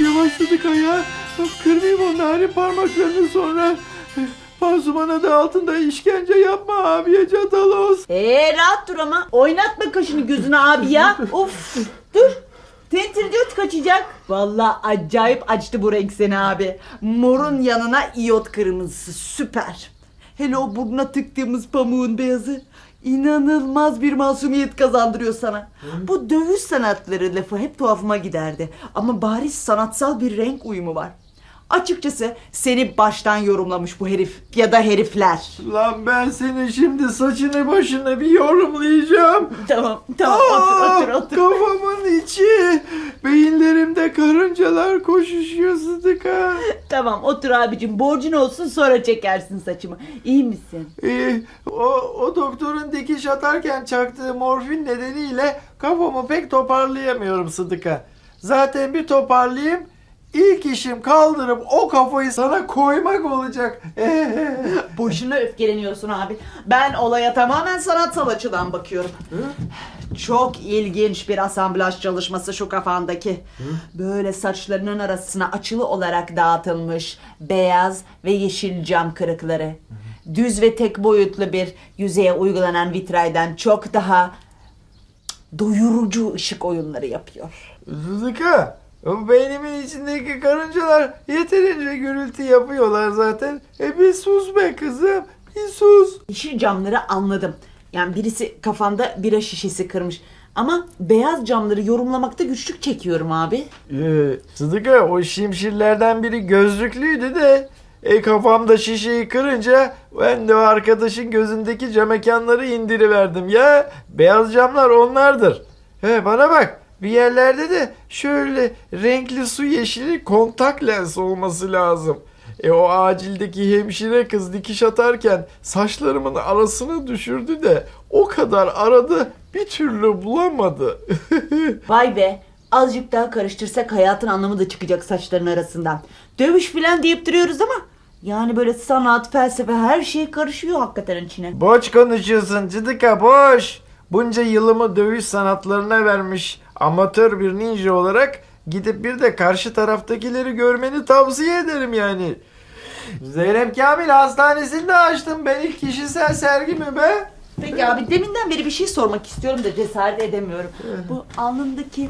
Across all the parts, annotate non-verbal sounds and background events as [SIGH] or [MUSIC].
Yavaş Sıdıka ya. Kırmayayım o narin parmaklarını sonra. Panzumana da altında işkence yapma abiye çatalos. Ee rahat dur ama. Oynatma kaşını gözünü abi ya. of dur. Tentridiyot kaçacak. Vallahi acayip açtı bu renk seni abi. Morun yanına iyot kırmızısı süper. Hele o burnuna tıktığımız pamuğun beyazı inanılmaz bir masumiyet kazandırıyor sana. Bu dövüş sanatları lafı hep tuhafıma giderdi. Ama bariz sanatsal bir renk uyumu var. Açıkçası seni baştan yorumlamış bu herif ya da herifler. Lan ben senin şimdi saçını başını bir yorumlayacağım. Tamam tamam Aa, otur otur otur. Kafamın içi. Beyinlerimde karıncalar koşuşuyor Sıdıka. Tamam otur abicim borcun olsun sonra çekersin saçımı. İyi misin? Ee, o, o doktorun dikiş atarken çaktığı morfin nedeniyle kafamı pek toparlayamıyorum Sıdıka. Zaten bir toparlayayım. İlk işim kaldırıp o kafayı sana koymak olacak. [LAUGHS] Boşuna öfkeleniyorsun abi. Ben olaya tamamen sanatsal açıdan bakıyorum. Çok ilginç bir asamblaj çalışması şu kafandaki. Böyle saçlarının arasına açılı olarak dağıtılmış beyaz ve yeşil cam kırıkları. Düz ve tek boyutlu bir yüzeye uygulanan vitraydan çok daha doyurucu ışık oyunları yapıyor. O beynimin içindeki karıncalar yeterince gürültü yapıyorlar zaten. E bir sus be kızım, bir sus. Yeşil camları anladım. Yani birisi kafanda bira şişesi kırmış. Ama beyaz camları yorumlamakta güçlük çekiyorum abi. Ee, Sıdıka o şimşirlerden biri gözlüklüydü de e, kafamda şişeyi kırınca ben de o arkadaşın gözündeki cam mekanları indiriverdim ya. Beyaz camlar onlardır. He bana bak bir yerlerde de şöyle renkli su yeşili kontak lens olması lazım. E o acildeki hemşire kız dikiş atarken saçlarımın arasına düşürdü de o kadar aradı bir türlü bulamadı. [LAUGHS] Vay be. Azıcık daha karıştırsak hayatın anlamı da çıkacak saçların arasından. Dövüş filan deyip duruyoruz ama yani böyle sanat, felsefe her şey karışıyor hakikaten içine. Boş konuşuyorsun Cıdıka boş. Bunca yılımı dövüş sanatlarına vermiş amatör bir ninja olarak gidip bir de karşı taraftakileri görmeni tavsiye ederim yani. Zeynep Kamil hastanesinde açtım ben ilk kişisel sergimi be. Peki abi deminden beri bir şey sormak istiyorum da cesaret edemiyorum. Bu alnındaki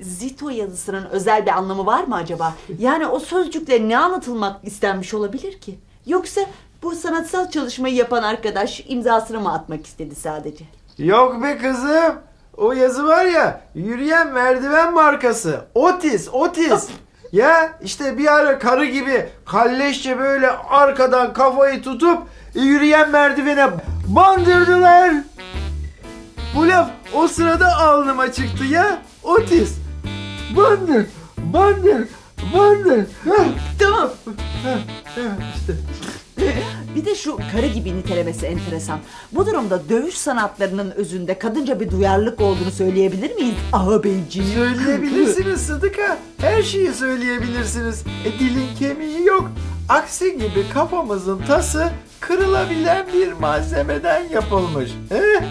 Zito yazısının özel bir anlamı var mı acaba? Yani o sözcükle ne anlatılmak istenmiş olabilir ki? Yoksa bu sanatsal çalışmayı yapan arkadaş imzasını mı atmak istedi sadece? Yok be kızım. O yazı var ya yürüyen merdiven markası. Otis, Otis. [LAUGHS] Ya işte bir ara karı gibi kalleşçe böyle arkadan kafayı tutup yürüyen merdivene bandırdılar. Bu laf o sırada alnıma çıktı ya. Otis. Bandır, bandır, bandır. Heh, Tamam. heh, heh, işte. [LAUGHS] Bir de şu karı gibi nitelemesi enteresan. Bu durumda dövüş sanatlarının özünde kadınca bir duyarlılık olduğunu söyleyebilir miyiz? Aha beyciğim. Söyleyebilirsiniz Sıdıka. Her şeyi söyleyebilirsiniz. E dilin kemiği yok. Aksi gibi kafamızın tası kırılabilen bir malzemeden yapılmış. Eh,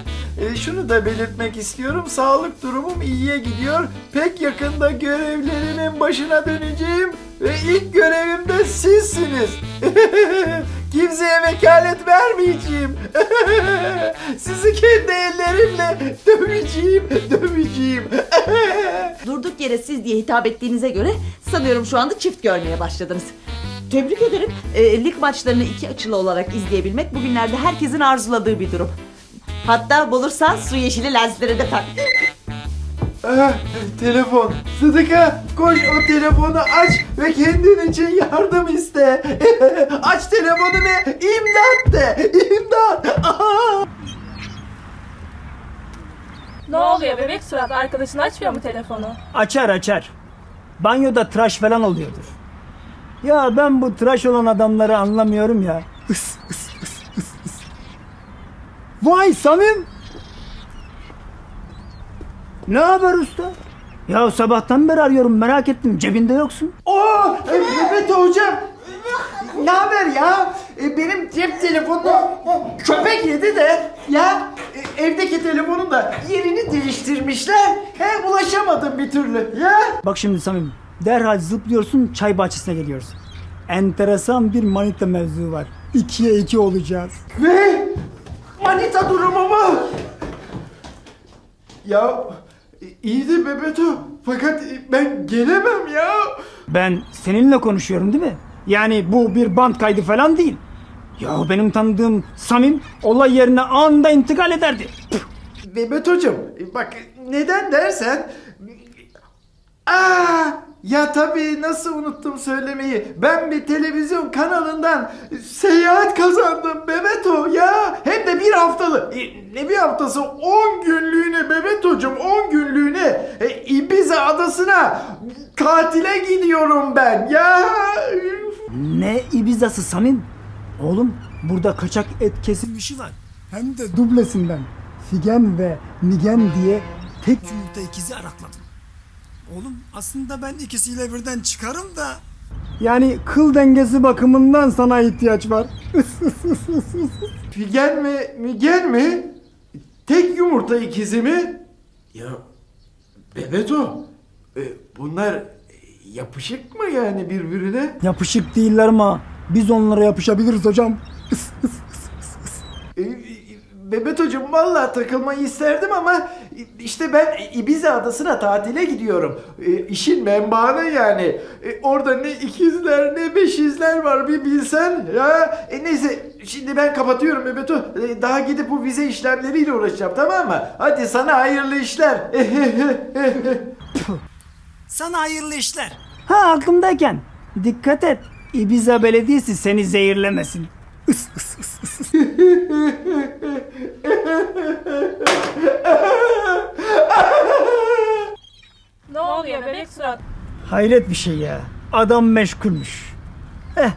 e, şunu da belirtmek istiyorum. Sağlık durumum iyiye gidiyor. Pek yakında görevlerimin başına döneceğim. Ve ilk görevim de sizsiniz. [LAUGHS] Kimseye vekalet vermeyeceğim. [LAUGHS] Sizi kendi ellerimle döveceğim, döveceğim. [LAUGHS] Durduk yere siz diye hitap ettiğinize göre sanıyorum şu anda çift görmeye başladınız. Tebrik ederim. Ee, lig maçlarını iki açılı olarak izleyebilmek bugünlerde herkesin arzuladığı bir durum. Hatta bulursan su yeşili lensleri de tak. Ah, telefon. Sıdıka koş o telefonu aç ve kendin için yardım iste. [LAUGHS] aç telefonu ve imdat de. İmdat. Ah! Ne oluyor bebek surat? Arkadaşın açmıyor mu telefonu? Açar açar. Banyoda tıraş falan oluyordur. Ya ben bu tıraş olan adamları anlamıyorum ya. Is, is, is, is, is. Vay Samim. Ne haber usta? Ya sabahtan beri arıyorum merak ettim cebinde yoksun. Oo, e, Mehmet hocam. Ne haber ya? E, Benim cep telefonu köpek yedi de ya e, evdeki telefonun da yerini değiştirmişler. He ulaşamadım bir türlü. Ya Bak şimdi Samim derhal zıplıyorsun çay bahçesine geliyorsun. Enteresan bir manita mevzu var. İkiye iki olacağız. Ne? Manita durumu mu? Ya iyi de Bebeto fakat ben gelemem ya. Ben seninle konuşuyorum değil mi? Yani bu bir band kaydı falan değil. Ya benim tanıdığım Samim olay yerine anında intikal ederdi. Püh. Bebeto'cum bak neden dersen... Ya tabii nasıl unuttum söylemeyi. Ben bir televizyon kanalından seyahat kazandım Bebeto ya. Hem de bir haftalı. E, Ne bir haftası? 10 günlüğüne Bebeto'cum 10 günlüğüne e, Ibiza adasına tatile gidiyorum ben ya. Ne Ibiza'sı Samim? Oğlum burada kaçak et kesilmişi var. Hem de dublesinden. Figen ve Nigen diye tek yumurta ikizi arakladım. Oğlum aslında ben ikisiyle birden çıkarım da. Yani kıl dengesi bakımından sana ihtiyaç var. [LAUGHS] Figen mi? Migen mi? Tek yumurta ikizi mi? Ya Bebeto e, bunlar yapışık mı yani birbirine? Yapışık değiller ama biz onlara yapışabiliriz hocam. E, e, Bebeto'cum vallahi takılmayı isterdim ama işte ben Ibiza adasına tatile gidiyorum. E, işin menbaını yani. E, orada ne ikizler ne beşizler var bir bilsen. Ya e, neyse şimdi ben kapatıyorum Bebeto. E, daha gidip bu vize işlemleriyle uğraşacağım tamam mı? Hadi sana hayırlı işler. [LAUGHS] Sana hayırlı işler. Ha aklımdayken dikkat et. Ibiza Belediyesi seni zehirlemesin. İs, is. Ne oluyor bebek surat? Hayret bir şey ya. Adam meşgulmüş. Eh.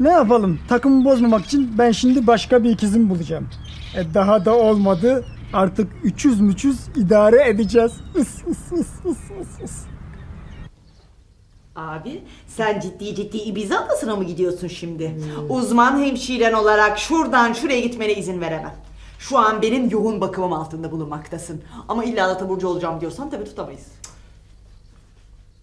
Ne yapalım? Takımı bozmamak için ben şimdi başka bir ikizim bulacağım. E daha da olmadı. Artık 300 müçüz idare edeceğiz. Is, is, is, is, is, is. Abi sen ciddi ciddi Ibiza adasına mı gidiyorsun şimdi? Uzman hemşiren olarak şuradan şuraya gitmene izin veremem. Şu an benim yoğun bakımım altında bulunmaktasın. Ama illa da taburcu olacağım diyorsan tabii tutamayız.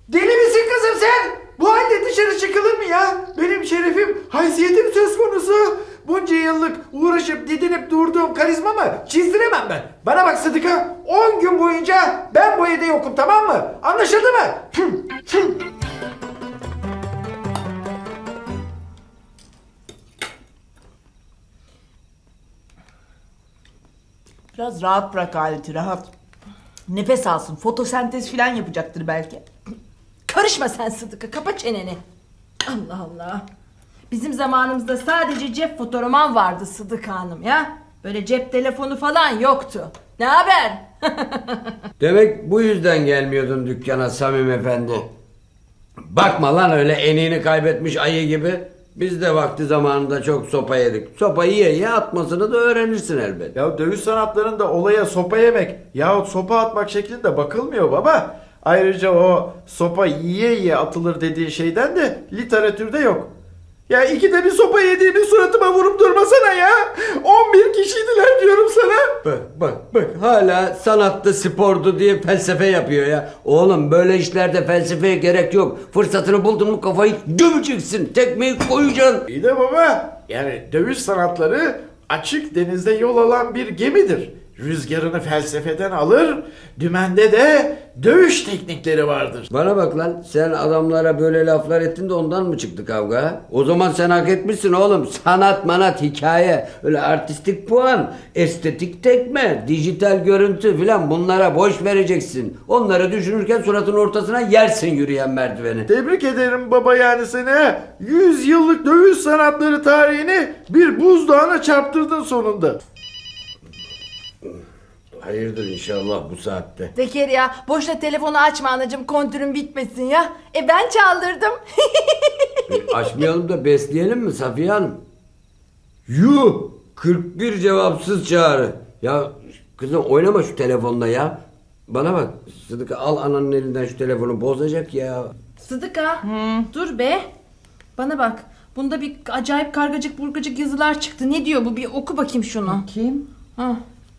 Deli misin kızım sen? Bu halde dışarı çıkılır mı ya? Benim şerefim, haysiyetim söz konusu. Bunca yıllık uğraşıp didinip durduğum karizma mı? Çizdiremem ben. Bana bak Sıdıka, 10 gün boyunca ben bu evde yokum tamam mı? Anlaşıldı mı? Biraz rahat bırak aleti rahat. Nefes alsın fotosentez falan yapacaktır belki. Karışma sen Sıdık'a kapa çeneni. Allah Allah. Bizim zamanımızda sadece cep fotoğraman vardı Sıdık Hanım ya. Böyle cep telefonu falan yoktu. Ne haber? [LAUGHS] Demek bu yüzden gelmiyordun dükkana Samim Efendi. Bakma lan öyle enini kaybetmiş ayı gibi. Biz de vakti zamanında çok sopa yedik. Sopa yiye yiye atmasını da öğrenirsin elbet. Ya dövüş sanatlarında olaya sopa yemek yahut sopa atmak şeklinde bakılmıyor baba. Ayrıca o sopa yiye yiye atılır dediği şeyden de literatürde yok. Ya ikide bir sopa yediğimi suratıma vurup durmasana ya. 11 kişiydiler diyorum sana. Bak bak bak hala sanattı spordu diye felsefe yapıyor ya. Oğlum böyle işlerde felsefeye gerek yok. Fırsatını buldun mu kafayı gömeceksin. Tekmeyi koyacaksın. İyi de baba yani dövüş sanatları açık denizde yol alan bir gemidir. Rüzgarını felsefeden alır, dümende de dövüş teknikleri vardır. Bana bak lan sen adamlara böyle laflar ettin de ondan mı çıktı kavga? O zaman sen hak etmişsin oğlum. Sanat manat hikaye öyle artistik puan estetik tekme dijital görüntü filan bunlara boş vereceksin. Onları düşünürken suratın ortasına yersin yürüyen merdiveni. Tebrik ederim baba yani seni. 100 yıllık dövüş sanatları tarihini bir buzdağına çarptırdın sonunda. Hayırdır inşallah bu saatte. Zekeriya boşuna telefonu açma anacığım kontürün bitmesin ya. E ben çaldırdım. E, açmayalım da besleyelim mi Safiye Hanım? Yuh! 41 cevapsız çağrı. Ya kızım oynama şu telefonla ya. Bana bak Sıdıka al ananın elinden şu telefonu bozacak ya. Sıdıka dur be. Bana bak. Bunda bir acayip kargacık burgacık yazılar çıktı. Ne diyor bu? Bir oku bakayım şunu. Kim? Ha.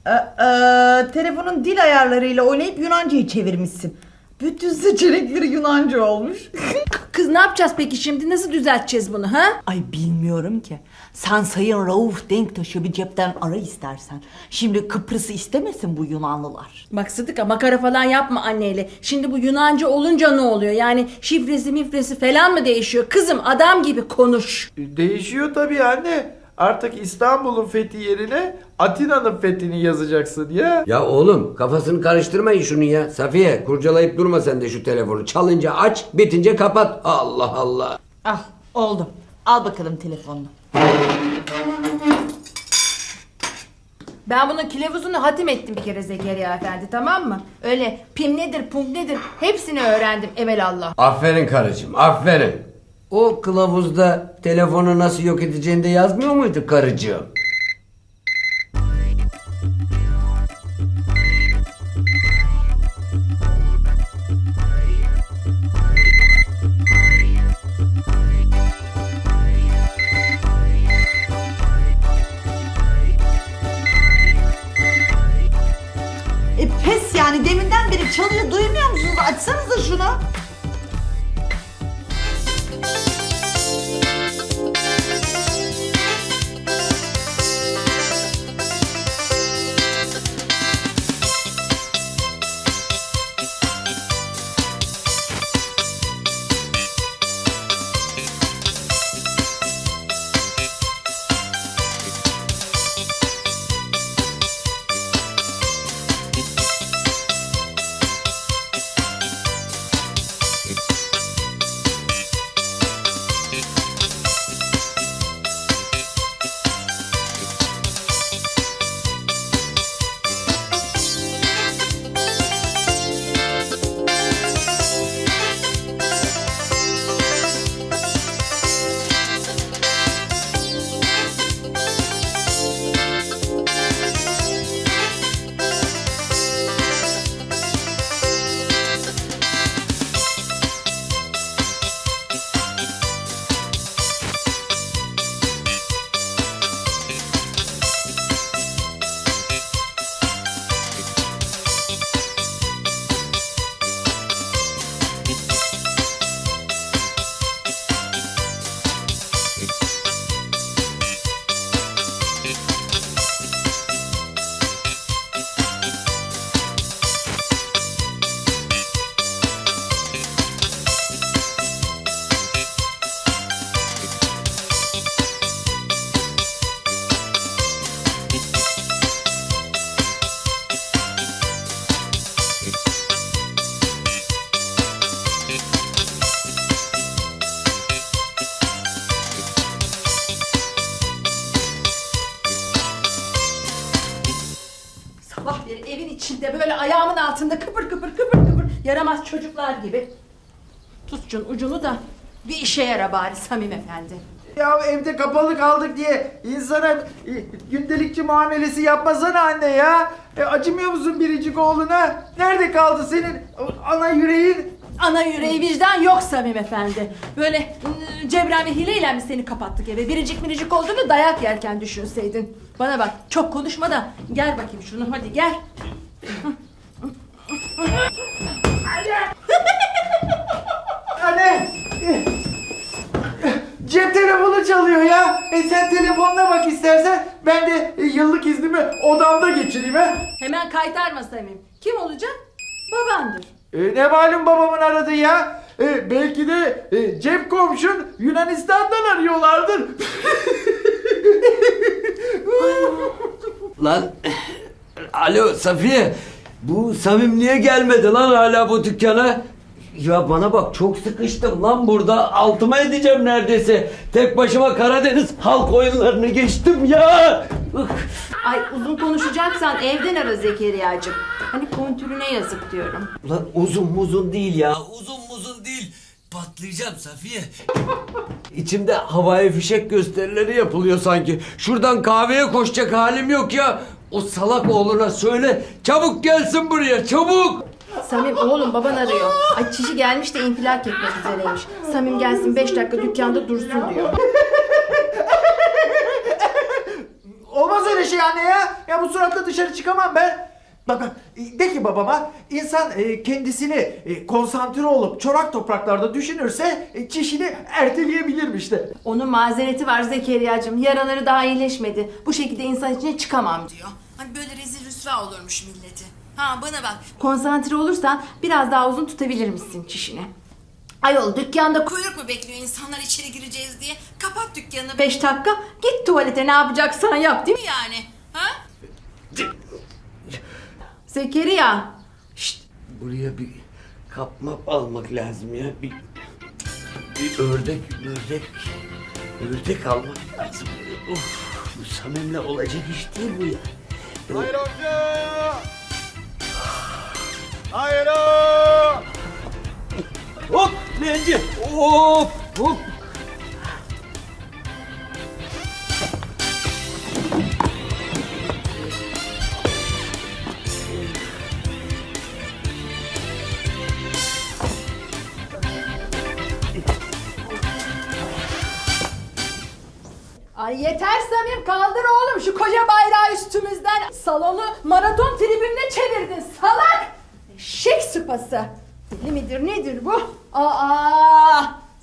Ee, e, telefonun dil ayarlarıyla oynayıp Yunanca'yı çevirmişsin. Bütün seçenekleri Yunanca olmuş. [LAUGHS] Kız ne yapacağız peki şimdi? Nasıl düzelteceğiz bunu ha? Ay bilmiyorum ki. Sen Sayın Rauf Denktaş'ı bir cepten ara istersen. Şimdi Kıbrıs'ı istemesin bu Yunanlılar. Bak Sıdıka makara falan yapma anneyle. Şimdi bu Yunanca olunca ne oluyor? Yani şifresi mifresi falan mı değişiyor? Kızım adam gibi konuş. Değişiyor tabii anne. Artık İstanbul'un fethi yerine Atina'nın fethini yazacaksın ya. Ya oğlum kafasını karıştırmayın şunu ya. Safiye kurcalayıp durma sen de şu telefonu. Çalınca aç bitince kapat. Allah Allah. Al oldu. Al bakalım telefonunu. Ben bunun kilavuzunu hatim ettim bir kere Zekeriya Efendi tamam mı? Öyle pim nedir punk nedir hepsini öğrendim evelallah. Aferin karıcığım aferin. O kılavuzda telefonu nasıl yok edeceğini de yazmıyor muydu karıcığım? Şunun ucunu da bir işe yara bari Samim Efendi. Ya evde kapalı kaldık diye insana e, gündelikçi muamelesi yapmasana anne ya. E, acımıyor musun biricik oğluna? Nerede kaldı senin ana yüreğin? Ana yüreği vicdan yok Samim Efendi. Böyle ıı, cebren ve hileyle mi seni kapattık eve? Biricik biricik olduğunu dayak yerken düşünseydin. Bana bak çok konuşma da gel bakayım şunu hadi gel. Anne! e, Cep telefonu çalıyor ya. E sen telefonuna bak istersen. Ben de e, yıllık iznimi odamda geçireyim ha. Hemen kaytarma Samim. Kim olacak? Babandır. E, ne malum babamın aradığı ya. E, belki de e, cep komşun Yunanistan'dan arıyorlardır. [LAUGHS] Lan alo Safiye bu Samim niye gelmedi lan hala bu dükkana? Ya bana bak çok sıkıştım lan burada altıma edeceğim neredeyse. Tek başıma Karadeniz halk oyunlarını geçtim ya. Ay uzun konuşacaksan evden ara Zekeriya'cığım. Hani kontürüne yazık diyorum. Lan uzun muzun değil ya uzun muzun değil. Patlayacağım Safiye. İçimde havai fişek gösterileri yapılıyor sanki. Şuradan kahveye koşacak halim yok ya. O salak oğluna söyle çabuk gelsin buraya çabuk. Samim oğlum baban arıyor. Ay çişi gelmiş de infilak etmek üzereymiş. Samim gelsin 5 dakika dükkanda dursun diyor. Olmaz öyle şey anne ya. Ya bu suratla dışarı çıkamam ben. Baba, de ki babama insan e, kendisini e, konsantre olup çorak topraklarda düşünürse e, çişini erteleyebilirmiş de. Onun mazereti var Zekeriya'cığım. Yaraları daha iyileşmedi. Bu şekilde insan içine çıkamam diyor. Hani böyle rezil rüsva olurmuş milleti. Ha bana bak. Konsantre olursan biraz daha uzun tutabilir misin çişini? Ayol dükkanda kuyruk mu bekliyor insanlar içeri gireceğiz diye? Kapat dükkanını. 5 dakika git tuvalete ne yapacaksan yap değil mi? yani. Ha? Zekeriya. Şşt, Buraya bir kapma almak lazım ya. Bir, bir ördek, ördek, ördek almak lazım. Of, bu Samim'le olacak iş değil bu ya. Hayır amca! Hayır Hop, Lenci, hop, hop. Ay yeter Samim kaldır oğlum şu koca bayrağı üstümüzden. Salonu maraton tribününe çevirdin salak. Sıpası. Deli midir nedir bu? Aa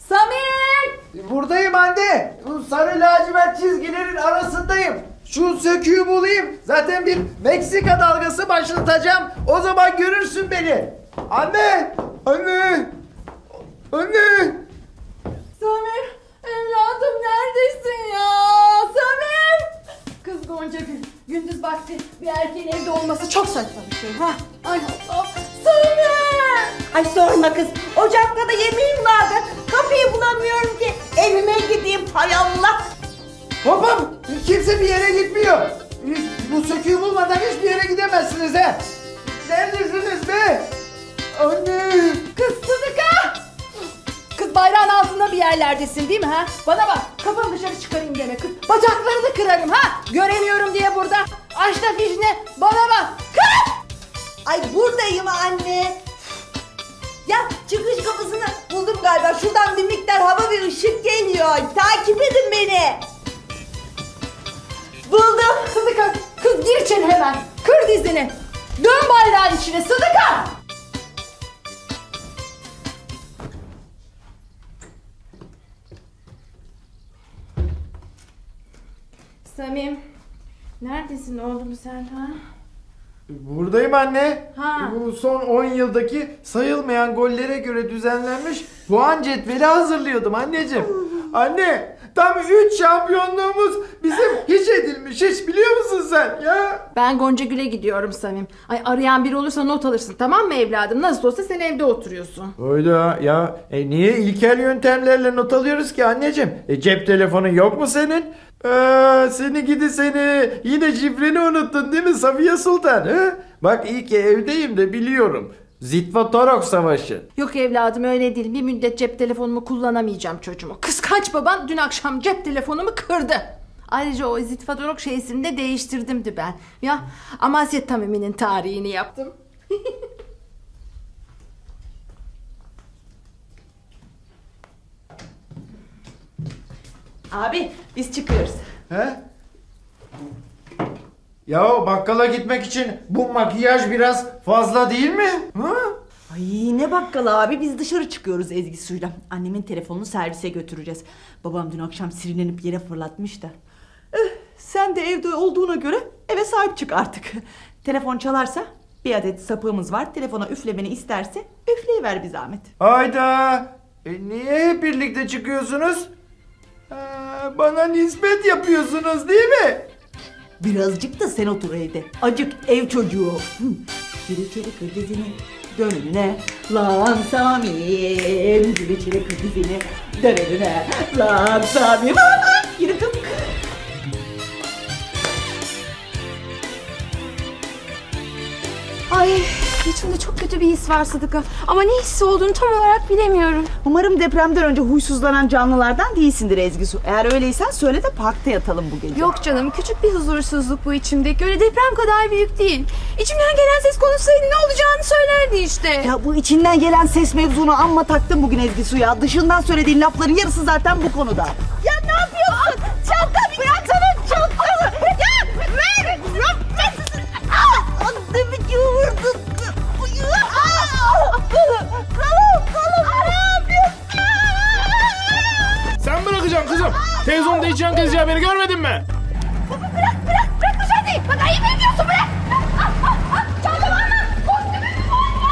Samim. Buradayım anne. Bu sarı lacivert çizgilerin arasındayım. Şu söküğü bulayım. Zaten bir Meksika dalgası başlatacağım. O zaman görürsün beni. Anne! Anne! Anne! Samim evladım neredesin ya? Samim. Kız Gonca Gül gündüz vakti bir erkeğin evde olması çok saçma bir şey. Ha? Ay Allah. Samim. Ay sorma kız. Ocakta da yemeğim vardı. Kapıyı bulamıyorum ki. Evime gideyim hay Allah. Hop hop! Kimse bir yere gitmiyor. Bu söküğü bulmadan hiçbir yere gidemezsiniz he. Neredesiniz be? Anne! Kız Sıdıka! Kız bayrağın altında bir yerlerdesin değil mi ha? Bana bak kafanı dışarı çıkarayım deme kız. Bacaklarını kırarım ha? Göremiyorum diye burada. Aç da fişne bana bak. Kız! Ay buradayım anne. Ya çıkış kapısını buldum galiba. Şuradan bir miktar hava ve ışık geliyor. Takip edin beni. Buldum. Sıdıka kız gir içeri hemen. Kır dizini. Dön bayrağın içine Sıdıka! Samim, neredesin oğlum sen ha? Buradayım anne. Ha. Bu son 10 yıldaki sayılmayan gollere göre düzenlenmiş puan cetveli hazırlıyordum anneciğim. [LAUGHS] Anne tam 3 şampiyonluğumuz bizim hiç edilmiş hiç biliyor musun sen ya? Ben Gonca Gül'e gidiyorum Samim. Ay arayan biri olursa not alırsın tamam mı evladım? Nasıl olsa sen evde oturuyorsun. Öyle ya e, niye ilkel yöntemlerle not alıyoruz ki anneciğim? E, cep telefonun yok mu senin? Ee, seni gidi seni yine şifreni unuttun değil mi Safiye Sultan? He? Bak iyi ki evdeyim de biliyorum. Zitva Torok Savaşı. Yok evladım öyle değil. Bir müddet cep telefonumu kullanamayacağım çocuğumu. Kıskanç baban dün akşam cep telefonumu kırdı. Ayrıca o İzzet Fadorok şeysini de değiştirdimdi ben. Ya Amasya Tamimi'nin tarihini yaptım. [LAUGHS] Abi biz çıkıyoruz. He? Ya bakkala gitmek için bu makyaj biraz fazla değil mi? Hı? Ay ne bakkala abi biz dışarı çıkıyoruz Ezgi Su'yla. Annemin telefonunu servise götüreceğiz. Babam dün akşam sinirlenip yere fırlatmış da. Eh, sen de evde olduğuna göre eve sahip çık artık. Telefon çalarsa bir adet sapığımız var. Telefona üflemeni isterse üfleyiver bir zahmet. Hayda. E, niye hep birlikte çıkıyorsunuz? Ha, bana nispet yapıyorsunuz değil mi? Birazcık da sen otur evde. Acık ev çocuğu. Hı. Gir içeri kır dizini. Dön önüne. Lan Samim. Gir içeri kır dizini. Dön önüne. Lan Samim. Yürü kız. Ay içimde çok kötü bir his var Sıdıka. Ama ne hissi olduğunu tam olarak bilemiyorum. Umarım depremden önce huysuzlanan canlılardan değilsindir Ezgi Su. Eğer öyleysen söyle de parkta yatalım bu gece. Yok canım küçük bir huzursuzluk bu içimdeki. Öyle deprem kadar büyük değil. İçimden gelen ses konuşsaydı ne olacağını söylerdi işte. Ya bu içinden gelen ses mevzunu amma taktım bugün Ezgi Su ya. Dışından söylediğin lafların yarısı zaten bu konuda. Ya Hiç yan kesici haberi görmedin mi? Bırak bırak bırak Necati. Bak ayıp ediyorsun bırak. Ah, ah, ah. Kostümümü alma.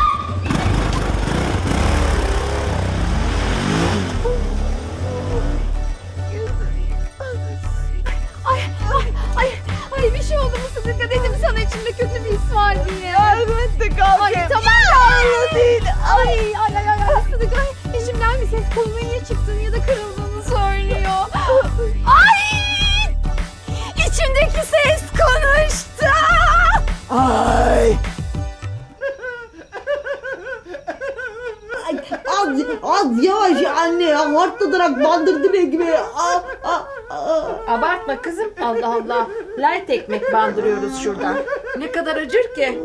Ay ay ay ay bir şey oldu mu Sıdıka dedim sana içimde kötü bir his var diye. Elbette kalk. Ay tamam ya. değil. Ay ay ay ay ay Sıdıka içimden bir ses koluna niye çıktığını ya da kırıldığını söylüyor. Ay! İçimdeki ses konuştu. Ay. Ay, az, az yavaş anne ya ekmeği. Aa, aa, aa. Abartma kızım. Allah Allah. Light ekmek bandırıyoruz şuradan. Ne kadar acır ki?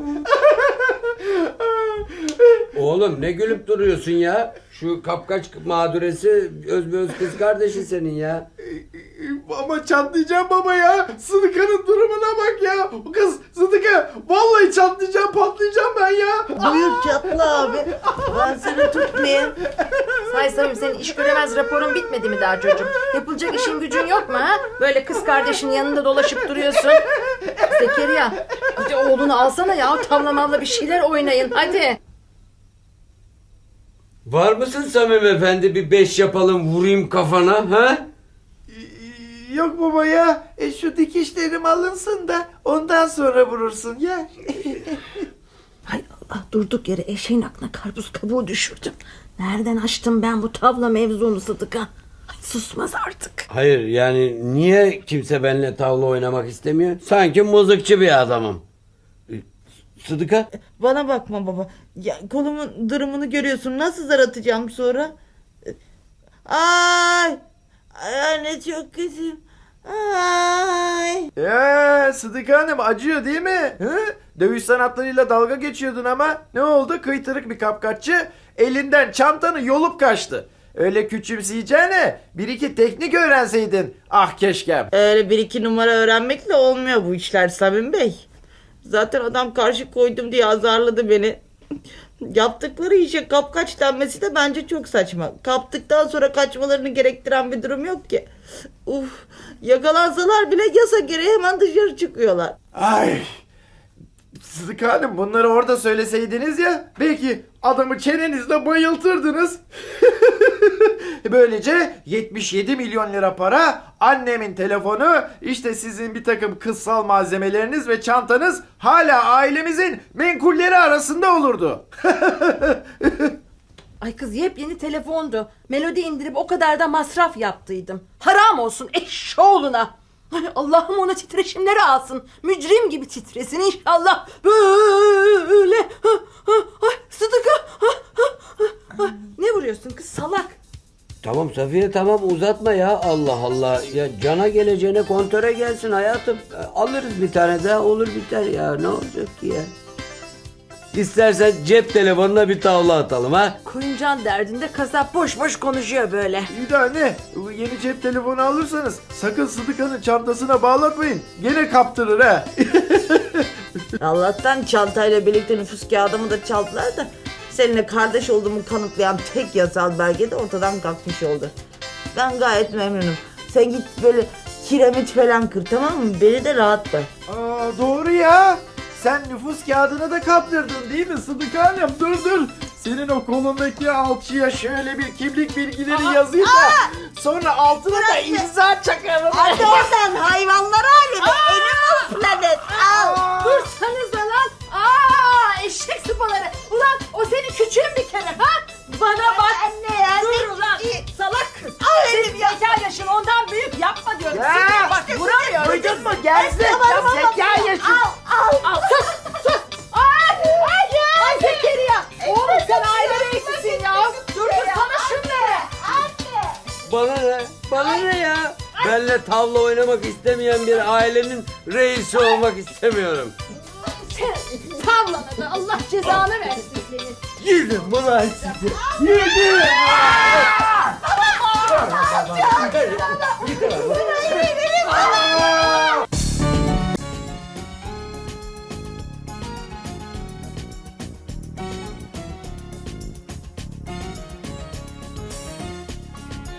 Oğlum ne gülüp duruyorsun ya? Şu kapkaç mağduresi özbeöz kız kardeşi senin ya. Ama çatlayacağım baba ya. Sıdıka'nın durumuna bak ya. Kız Sıdıka vallahi çatlayacağım patlayacağım ben ya. Buyur çatla abi. Ben seni tutmayayım. Say Samim senin iş göremez raporun bitmedi mi daha çocuğum? Yapılacak işin gücün yok mu ha? Böyle kız kardeşin yanında dolaşıp duruyorsun. Zekeriya hadi oğlunu alsana ya tavla mavla bir şeyler oynayın hadi. Var mısın Samim Efendi bir beş yapalım vurayım kafana ha? Yok baba ya. E, şu dikişlerim alınsın da ondan sonra vurursun ya. [LAUGHS] Hay Allah durduk yere eşeğin aklına karpuz kabuğu düşürdüm. Nereden açtım ben bu tavla mevzunu Sıdık'a? Susmaz artık. Hayır yani niye kimse benimle tavla oynamak istemiyor? Sanki mızıkçı bir adamım. Sıdıka? Bana bakma baba. Ya, kolumun durumunu görüyorsun. Nasıl zar atacağım sonra? Ay. Ay anne çok kötüyüm. Ay. Ya Sıdıka Hanım acıyor değil mi? Hı? Dövüş sanatlarıyla dalga geçiyordun ama ne oldu? Kıytırık bir kapkaççı elinden çantanı yolup kaçtı. Öyle küçümseyeceğine bir iki teknik öğrenseydin. Ah keşkem. Öyle bir iki numara öğrenmekle olmuyor bu işler Samim Bey. Zaten adam karşı koydum diye azarladı beni. Yaptıkları işe kapkaç denmesi de bence çok saçma. Kaptıktan sonra kaçmalarını gerektiren bir durum yok ki. Uf, yakalansalar bile yasa gereği hemen dışarı çıkıyorlar. Ay. Sıdıka Hanım bunları orada söyleseydiniz ya belki adamı çenenizle bayıltırdınız. [LAUGHS] Böylece 77 milyon lira para, annemin telefonu, işte sizin bir takım kızsal malzemeleriniz ve çantanız hala ailemizin menkulleri arasında olurdu. [LAUGHS] Ay kız yepyeni telefondu. Melodi indirip o kadar da masraf yaptıydım. Haram olsun eşşoğluna. Ay Allah'ım ona titreşimleri alsın. Mücrim gibi titresin inşallah. Böyle. Ay Sıdıka. Ne vuruyorsun kız salak? Tamam Safiye tamam uzatma ya Allah Allah. Ya cana geleceğine kontöre gelsin hayatım. Alırız bir tane daha olur biter ya ne olacak ki ya. İstersen cep telefonuna bir tavla atalım ha. Koyuncan derdinde kasap boş boş konuşuyor böyle. İyi de anne yeni cep telefonu alırsanız sakın Sıdıka'nın çantasına bağlatmayın. Gene kaptırır ha. [LAUGHS] Allah'tan çantayla birlikte nüfus kağıdımı da çaldılar da seninle kardeş olduğumu kanıtlayan tek yasal belge de ortadan kalkmış oldu. Ben gayet memnunum. Sen git böyle kiremit falan kır tamam mı? Beni de rahat bırak. Aa, doğru ya. Sen nüfus kağıdına da kaptırdın değil mi Sıdıka Hanım? Dur dur. Senin o kolundaki alçıya şöyle bir kimlik bilgileri yazayım da sonra altına da imza çakarım. Hadi [LAUGHS] oradan hayvanlar alemi. Animal Planet. Al. Dursanıza lan. Aa eşek sıpaları. Ulan o senin küçüğün bir kere ha? Bana bak. Anne oynamak istemeyen bir ailenin reisi olmak istemiyorum. Tavlana da Allah cezanı versin seni. Gidin ulan sizi. Gidin.